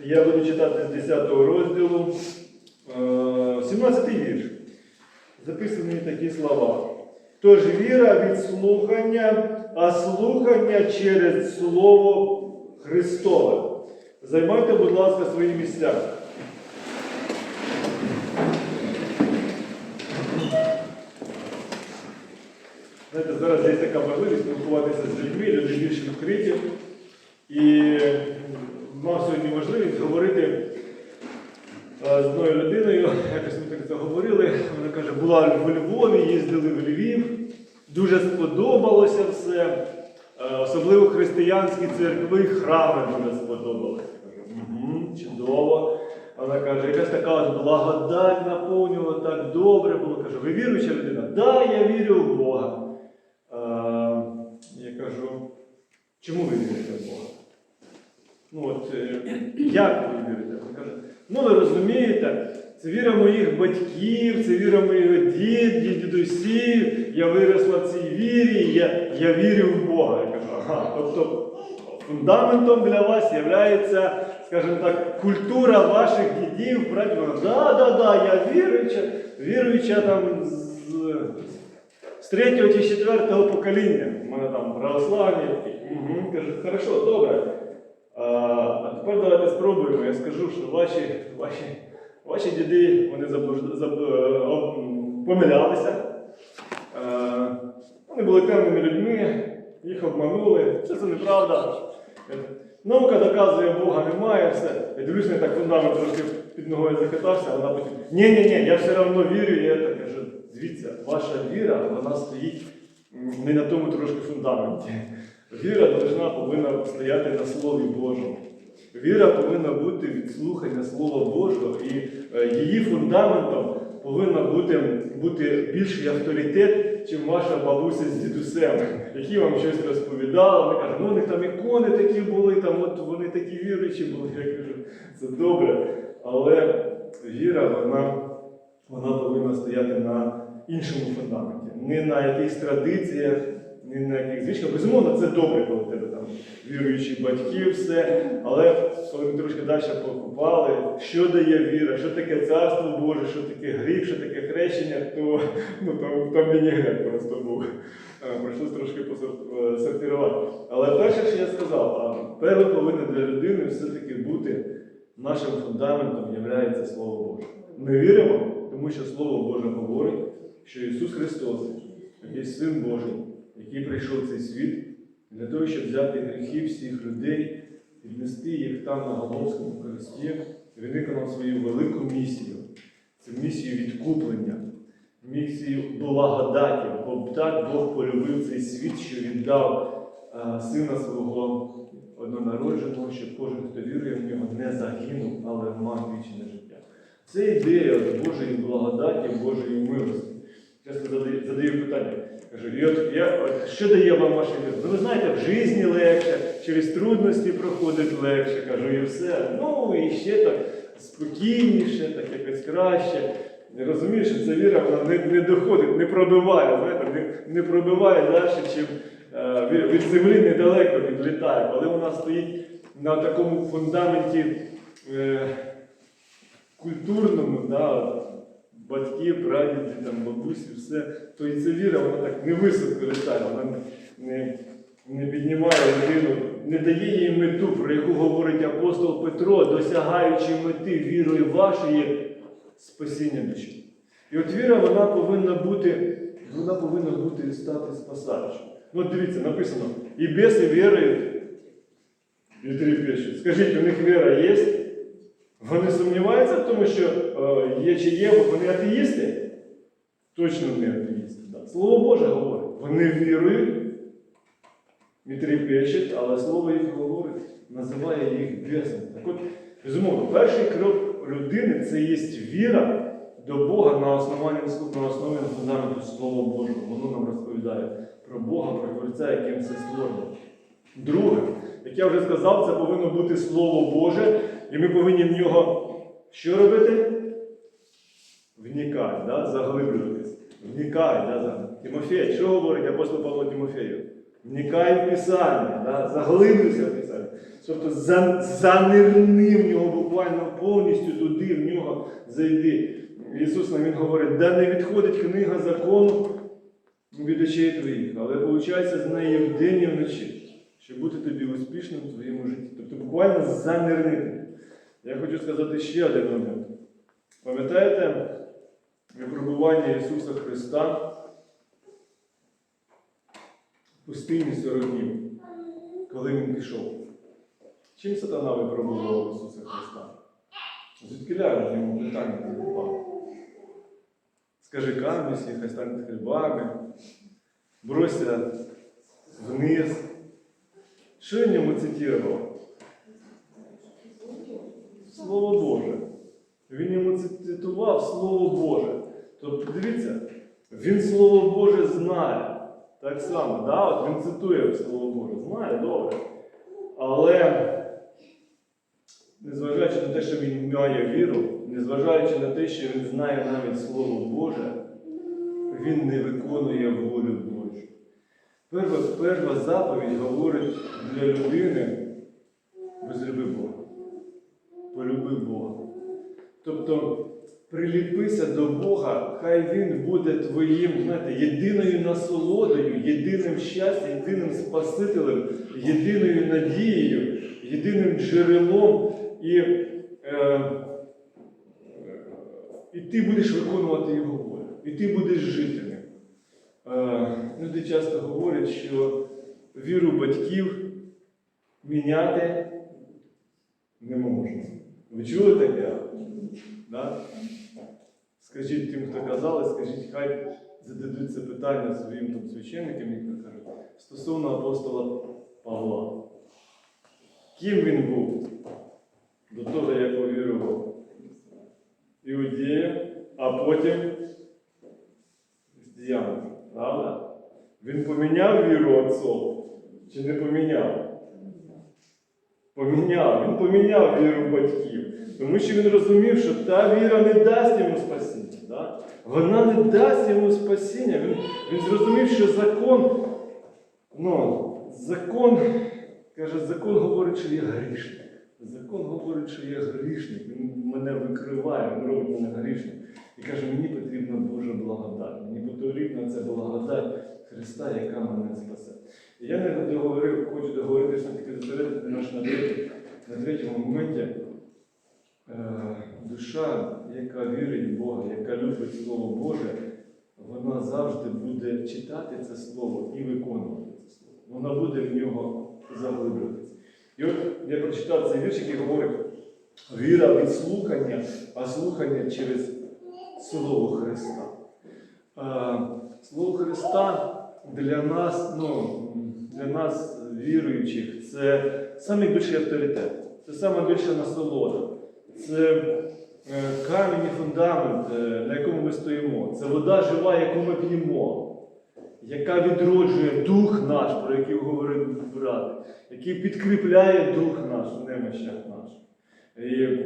Я буду читати з 10 розділу, е, 17 вірш. Записані такі слова. Тож віра від слухання, а слухання через Слово Христове. Займайте, будь ласка, свої місця. Знаєте, зараз є така можливість спілкуватися з людьми, люди більш відкриті. І мав сьогодні можливість говорити е, з одною людиною, якось ми так заговорили. Вона каже, була в Львові, їздили в Львів, дуже сподобалося все. Е, Особливо християнські церкви, храми дуже сподобалися. Угу, чудово. Вона каже, якась така от благодать наповнювала, так добре було. Кажу, ви віруюча людина? Да, я вірю в Бога. Е, я кажу, чому ви вірите в Бога? Ну от, е, як ви вірите? Ну ви розумієте, це віра моїх батьків, це віра моїх дід, дідусів, я виросла в цій вірі, я, я вірю в Бога. Я кажу, ага, тобто фундаментом для вас є, скажімо так, культура ваших дідів, прадідів. Вона, Да, да, да, я віруюча, віруюча там з, з третього чи четвертого покоління. У мене там православні. Угу. Кажу, хорошо, добре. А, тепер давайте спробуємо. Я скажу, що ваші, ваші, ваші діди вони заблужд... заб... е, помилялися. Вони були темними людьми, їх обманули. Все це неправда. Е, Наука доказує, Бога немає, все. Я дивлюсь, не так фундамент трошки під ногою захитався, а вона потім. Ні, ні, ні, я все одно вірю, і я так кажу, дивіться, ваша віра, вона стоїть не на тому трошки фундаменті. Віра должна, повинна стояти на Слові Божому. Віра повинна бути від слухання Слова Божого, і е, її фундаментом повинна бути, бути більший авторитет, чим ваша бабуся з дідусем, які вам щось розповідали. Вони кажуть, ну них там ікони такі були, там от вони такі віруючі були. Я кажу, це добре. Але віра, вона, вона повинна стояти на іншому фундаменті, не на якихось традиціях, не на яких звичках. Безумовно, це добре, коли тебе там віруючі батьки, все. Але коли ми трошки далі покупали, що дає віра, що таке царство Боже, що таке гріх, що таке хрещення, то ну, там, там міні-грек просто був. Е, Прийшлось трошки посор- е. Але перше, що я сказав, перше повинно для людини все-таки бути нашим фундаментом є Слово Боже. Ми віримо, тому що Слово Боже говорить, що Ісус Христос є Син Божий, який прийшов в цей світ для того, щоб взяти гріхи всіх людей, віднести їх там на Голгофському хресті, він виконав свою велику місію. Це місію відкуплення, місію благодаті. Бо так Бог полюбив цей світ, що віддав е, сина свого однонародженого, щоб кожен, хто вірує в нього, не загинув, але мав вічне життя. Це ідея Божої благодаті, Божої милості. Часто задаю питання. Кажу, от я, от, що дає вам віра? Ну ви знаєте, в житті легше, через трудності проходить легше, кажу, і все. Ну і ще так спокійніше, так якось краще. Розумієш, що ця віра вона не, не доходить, не пробиває, знаєте, не, не пробиває далі, чим е, від- землі недалеко відлітає. Коли вона стоїть на такому фундаменті е, культурному, да, батьки, прадіди, там, бабусі, все, то і ця віра, вона так невисоко літає, вона не, не піднімає людину, не дає їй мету, про яку говорить апостол Петро, досягаючи мети вірою вашої спасіння душі. І от віра, вона повинна бути, вона повинна бути стати спасаючою. Ну, дивіться, написано, і беси вірують, і три пишуть. Скажіть, у них віра є? Вони сумніваються в тому, що е, є чи є, бо вони атеїсти? Точно не атеїсти. Да. Слово Боже говорить. Вони вірують, пише, але слово їх говорить, називає їх бесом. Так от, безумовно, перший крок людини це є віра до Бога на основанні на основі фундаменту Слова Божого. Воно нам розповідає про Бога, про Творця, яким все створено. Друге, як я вже сказав, це повинно бути Слово Боже, і ми повинні в нього що робити? Вникати, да? заглиблюватись. Вникай, да? Тимофій, що говорить апостол Павло Тимофею? Вникай в Писання, да? заглиблюйся в Писання. Тобто занирни в нього буквально повністю туди, в нього зайди. Ісус нам Він говорить, да не відходить книга закону від очей твоїх, але виходить з неї вдень і вночі, щоб бути тобі успішним в твоєму житті. Тобто буквально занирнити. Я хочу сказати ще один момент. Пам'ятаєте випробування Ісуса Христа в пустині 40 днів, коли Він пішов? Чим сатана випробував Ісуса Христа? Звідки ляже йому питання задавав? Скажи камінь, хай стануть хлібами, бросься вниз. Що він йому цитував? Слово Боже. Він йому цитував Слово Боже. Тобто, дивіться, він Слово Боже знає. Так само, да? От він цитує Слово Боже, знає добре. Але, незважаючи на те, що він має віру, незважаючи на те, що він знає навіть Слово Боже, він не виконує волю Божу. Перша, перша заповідь говорить для людини Тобто приліпися до Бога, хай Він буде твоїм, знаєте, єдиною насолодою, єдиним щастям, єдиним Спасителем, єдиною надією, єдиним джерелом, і, е, і ти будеш виконувати Його волю, і ти будеш жити ним. Е, люди часто говорять, що віру батьків міняти не можна. Ви чули таке? Да? Скажіть тим, хто казали, скажіть, хай зададуть це питання своїм там, священникам, як кажуть, стосовно апостола Павла. Ким він був до того, як повірував іудеям, а потім християнам. Правда? Він поміняв віру отцов чи не поміняв? Поміняв. Він поміняв віру батьків. Тому що він розумів, що та віра не дасть йому спасіння. Да? Вона не дасть йому спасіння. Він, він зрозумів, що закон, ну, закон, каже, закон говорить, що я грішник. Закон говорить, що я грішник. Він мене викриває, він робить мене грішним. І каже, мені потрібна Божа благодать. Мені потрібна ця благодать Христа, яка мене спасе. Я не договорив, хочу договорити, що таки зосередити наш на на третьому моменті. Е, душа, яка вірить в Бога, яка любить Слово Боже, вона завжди буде читати це слово і виконувати це слово. Вона буде в нього заглиблюватися. І от я прочитав цей вірш, який говорить: віра від слухання, а слухання через Слово Христа. Е, Слово Христа для нас, ну, для нас, віруючих, це найбільший авторитет, це найбільша насолода. Це е, камінь і фундамент, е, на якому ми стоїмо. Це вода жива, яку ми п'ємо, яка відроджує дух наш, про який говорив брат, який підкріпляє дух наш немощах наших. І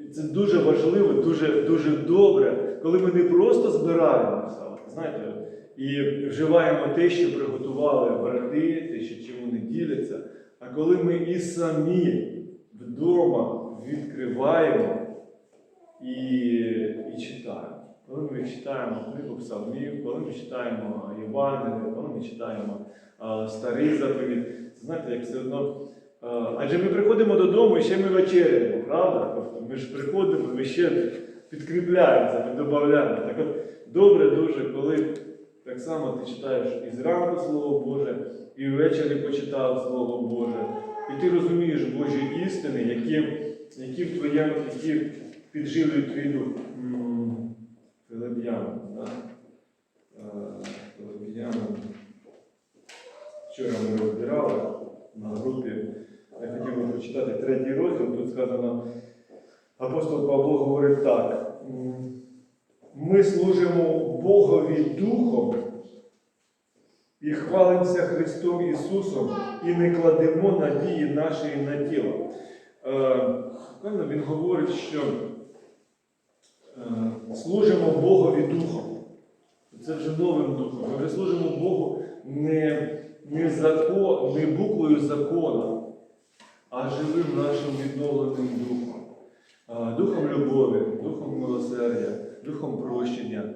і це дуже важливо, дуже, дуже добре, коли ми не просто збираємося, знаєте, і вживаємо те, що приготували брати, те, що чим вони діляться, а коли ми і самі вдома відкриваємо і, і читаємо. Коли ми читаємо книгу псалмів, коли ми читаємо Євангеліє, коли ми читаємо а, старий заповідь, знаєте, як все одно. адже ми приходимо додому і ще ми вечеряємо, правда? Тобто ми ж приходимо, ми ще підкріпляємося, ми додаємо. Так от добре дуже, коли так само ти читаєш і зранку Слово Боже, і ввечері почитав Слово Боже, і ти розумієш Божі істини, які, які в твоєму, які підживлюють твій дух. Филип'янам, да? Филип'янам. Вчора ми розбирали на групі. Я хотів би прочитати третій розділ. Тут сказано, апостол Павло говорить так. Ми служимо Богові Духом і хвалимося Христом Ісусом і не кладемо надії нашої на тіло. Е, він говорить, що е, служимо Богові Духом. Це вже новим духом. Ми служимо Богу не, не, закон, не буквою закона, а живим нашим відновленим духом. Духом любові, духом милосердя, духом прощення,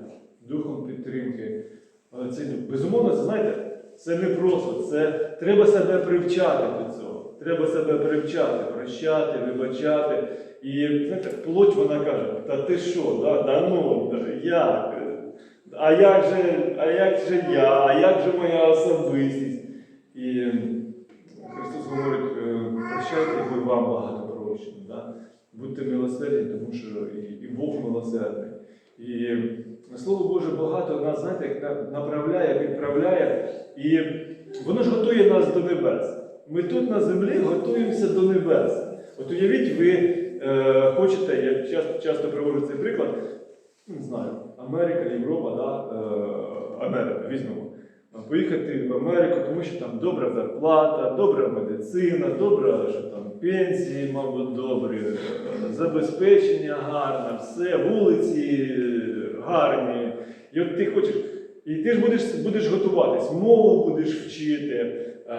духом підтримки. А, Це, безумовно, це знаєте, це не просто, це треба себе привчати до цього. Треба себе привчати, прощати, вибачати. І знаєте, плоть вона каже, та ти що, да, да ну, як? А як же, а як же я, а як же моя особистість? І Христос говорить, е, прощайте, бо вам багато прощено. Да? Будьте милосердні, тому що і, і Бог милосердний. І Слово Боже багато нас, знаєте, як на- направляє, відправляє, і воно ж готує нас до небес. Ми тут на землі готуємося до небес. От уявіть, ви е, хочете, я часто, часто приводжу цей приклад, не знаю, Америка, Європа, да, е, Америка, візьмемо. Поїхати в Америку, тому що там добра зарплата, добра медицина, добра, що там пенсії, мабуть, добрі, е, забезпечення гарне, все, вулиці е, гарні. І от ти хочеш, і ти ж будеш, будеш готуватись, мову будеш вчити, е,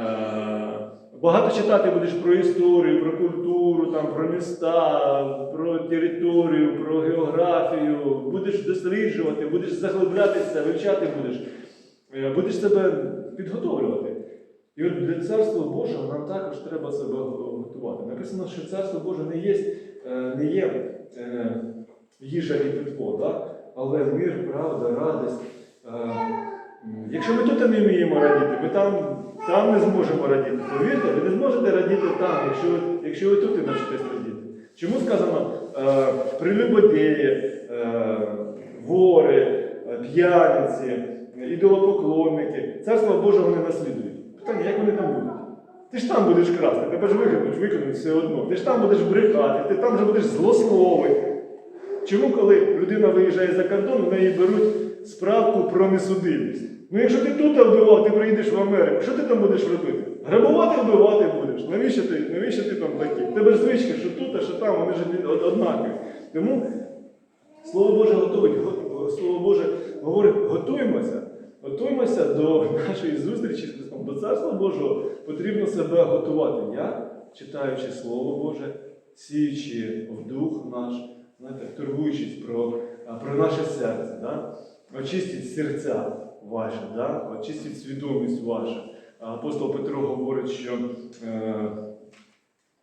багато читати будеш про історію, про культуру, там, про міста, про територію, про географію, будеш досліджувати, будеш заглиблятися, вивчати будеш. Будеш себе підготовлювати. І от для Царства Божого нам також треба себе готувати. Написано, що Царство Боже не є, е, не є е, їжа і питво, да? але мир, правда, радість. Е, Якщо ми тут не вміємо радіти, ми там, там не зможемо радіти. Повірте, ви не зможете радіти там, якщо, ви- якщо ви тут не навчитесь радіти. Чому сказано прелюбодії, вори, п'яниці, ідолопоклонники, царство Боже вони наслідують. Питання, як вони там будуть? Ти ж там будеш красти, тебе ж викинуть, викинуть все одно. Ти ж там будеш брехати, ти там же будеш злословити. Чому, коли людина виїжджає за кордон, в неї беруть справку про несудимість? Ну якщо ти тут вбивав, ти приїдеш в Америку, що ти там будеш робити? Грабувати вбивати будеш. Навіщо ти, навіщо ти там такий? Тебе ж звичка, що тут, а що там, вони ж од- однакові. Тому Слово Боже готовить, Слово Боже говорить, готуємося. Готуємося до нашої зустрічі з Христом, до Царства Божого потрібно себе готувати. Я, читаючи Слово Боже, сіючи в дух наш, знаєте, турбуючись про, про наше серце, да? очистіть серця ваші, да? очистіть свідомість вашу. Апостол Петро говорить, що е,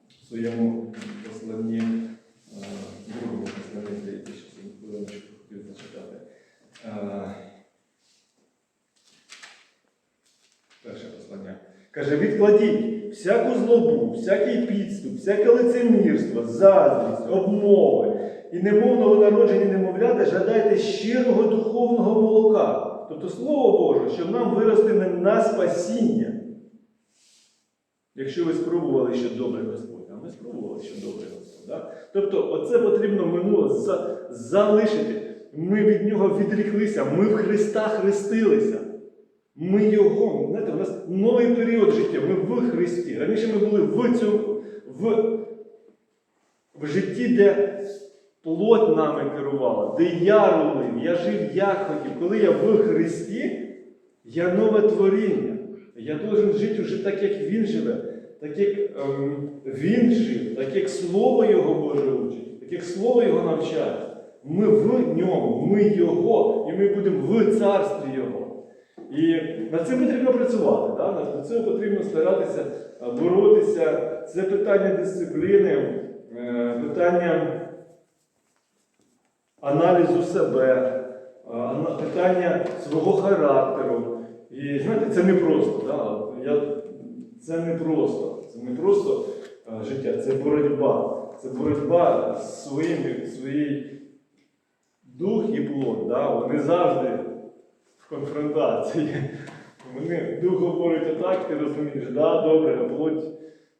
в своєму посланні, е, другому посланні, здається, що хотів зачитати. Е, Перше послання. Каже, відкладіть всяку злобу, всякий підступ, всяке лицемірство, заздрість, обмови і немовного народження немовляти жадайте щирого духовного молока, тобто Слово Боже, щоб нам вирости на- спасіння. Якщо ви спробували, що добре Господь, а ми спробували, що добре Господь. Да? Тобто, оце потрібно минуле за- залишити. Ми від нього відріклися, ми в Христа хрестилися. Ми Його, знаєте, у нас новий період життя, ми в Христі. Раніше ми були в цьому, в, в житті, де плоть нами керувала, де я рулив, я жив, як хотів. Коли я в Христі, я нове творіння. Я должен жити вже так, як Він живе, так як ем, Він жив, так як Слово Його Боже учить, так як Слово Його навчає. Ми в ньому, ми Його, і ми будемо в царстві Його. І над цим потрібно працювати. Да? Над цим потрібно старатися боротися. Це питання дисципліни, е, питання аналізу себе, питання свого характеру. І знаєте, це не просто. Да? Я, це не просто. Це не просто життя, це боротьба. Це боротьба з своїм, своїй дух і плод. Да? Вони завжди конфронтації. Вони дух говорить отак, ти розумієш, да, добре, а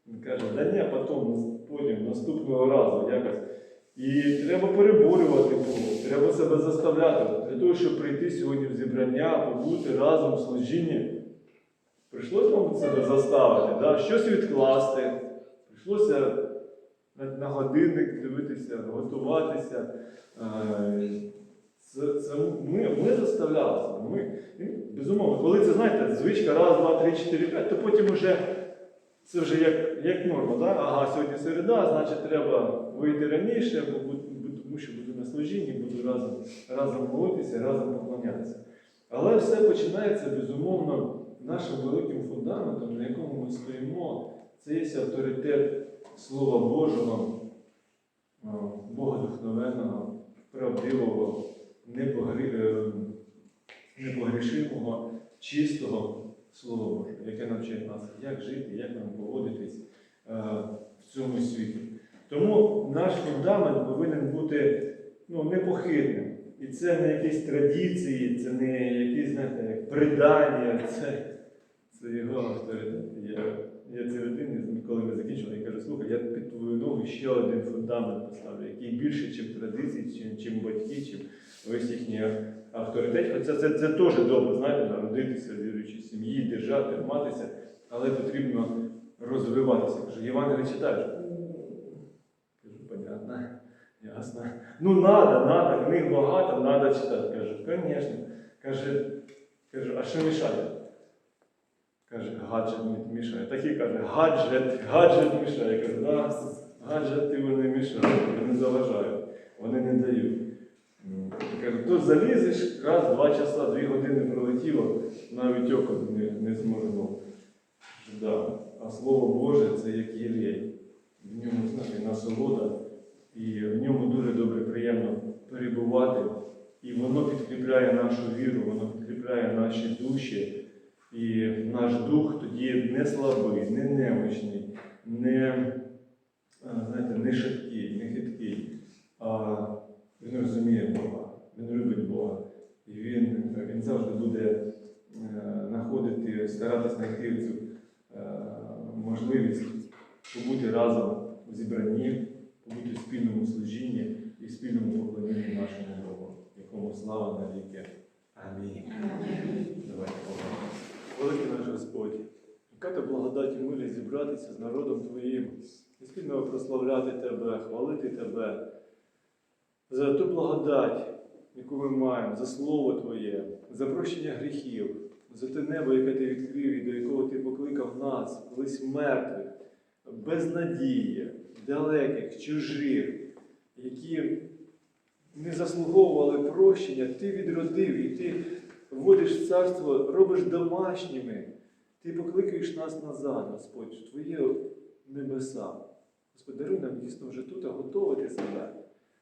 він каже, да ні, потім, потім, наступного разу якось. І треба переборювати плоть, треба себе заставляти. Для того, щоб прийти сьогодні в зібрання, побути разом в служінні. Прийшлося, мабуть, себе заставити, да? щось відкласти. Прийшлося на, на годинник дивитися, готуватися. Це, це ми, ми заставлялися. Ми, і, безумовно, коли це знаєте, звичка раз, два, три, чотири, п'ять, то потім вже це вже як, як норма, да? ага, сьогодні середа, значить треба вийти раніше, бо тому що буду на служінні, буду разом, разом молитися, разом поклонятися. Але все починається, безумовно, нашим великим фундаментом, на якому ми стоїмо, це є авторитет Слова Божого, а, Богодухновенного, правдивого, непогрішимого, чистого Слова Божого, яке навчає нас, як жити, як нам поводитись е, в цьому світі. Тому наш фундамент повинен бути ну, непохитним. І це не якісь традиції, це не якісь, знаєте, як придання, це, це його авторитет. Я, я цій людині, коли ми закінчили, я кажу, слухай, я під твою ногу ще один фундамент поставлю, який більше, ніж традиції, чим, чим батьки, чим весь їхній авторитет. Хоча це, це теж добре, знаєте, народитися в віруючій сім'ї, держати, триматися, але потрібно розвиватися. Кажу, Євангеліє читаєш? Кажу, понятно, ясно. Ну, надо, надо, книг багато, надо читати. Кажу, звісно. Каже, кажу, а що мішає? Каже, гаджет мішає. Такий каже, гаджет, гаджет мішає. Я кажу, да, гаджети вони мішають, вони заважають, вони не дають. Кажу, тут залізеш, раз, два часа, дві години пролетіло, навіть око не, не зморгнув. Да. А Слово Боже це як єлей. В ньому знаєте, насолода, і в ньому дуже добре приємно перебувати. І воно підкріпляє нашу віру, воно підкріпляє наші душі. І наш дух тоді не слабий, не немощний, не, знаєте, не шаткий, не хиткий. А він розуміє Бога, він любить Бога. І він, він завжди буде е, знаходити, старатися знайти цю е, можливість побути разом у зібранні, побути в спільному служінні і в спільному поклонінні нашому Богу, якому слава навіки. Амінь. Давайте помолимося. Великий наш Господь, яка ти благодать і милість зібратися з народом Твоїм і спільно прославляти Тебе, хвалити Тебе за ту благодать, яку ми маємо, за Слово Твоє, за прощення гріхів, за те небо, яке Ти відкрив і до якого Ти покликав нас, колись мертвих, без надії, далеких, чужих, які не заслуговували прощення, Ти відродив і Ти вводиш царство, робиш домашніми. Ти покликаєш нас назад, Господь, в Твоє небеса. Господь, даруй нам дійсно вже тут готувати себе,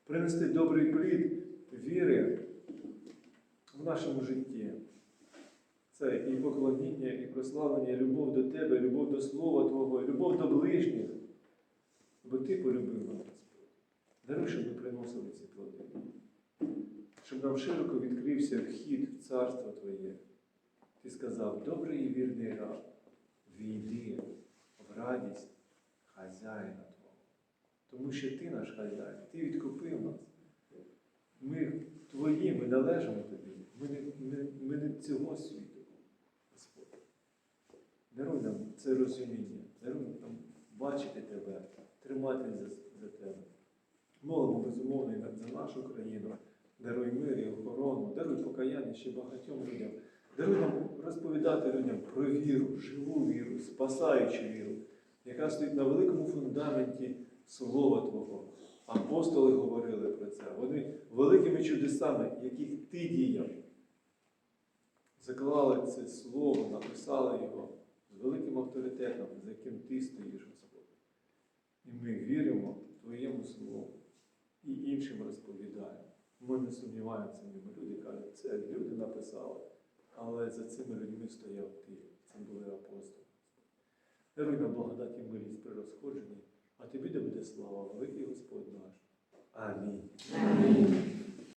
принести добрий плід віри в нашому житті. Це і поклоніння, і прославлення, і любов до Тебе, любов до Слова Твого, і любов до ближніх. Бо Ти полюбив нас, Господь. Даруй, щоб ми приносили ці плоди щоб нам широко відкрився вхід в царство Твоє. Ти сказав, добрий і вірний раб, війди в радість хазяїна. Тому що Ти наш хазяїн, Ти відкупив нас. Ми Твої, ми належимо Тобі. Ми не, ми, ми не цього світу, Господь. Даруй нам це розуміння, даруй нам бачити Тебе, триматись за, за Тебе. Молимо безумовно за нашу країну. Даруй мир і охорону, даруй покаяння ще багатьом людям. Даруй нам розповідати людям про віру, живу віру, спасаючу віру, яка стоїть на великому фундаменті Слова Твого. Апостоли говорили про це. Вони великими чудесами, яких ти діяв, заклали це слово, написали його з великим авторитетом, за яким ти стоїш, Господь. І ми віримо Твоєму Слову і іншим розповідаємо. Ми не сумніваємося в ньому. Люди кажуть, це люди написали, але за цими людьми стояв ти. Це були апостоли. Даруй нам благодать і милість при розходженні, а тобі де буде слава, великий Господь наш. Амінь.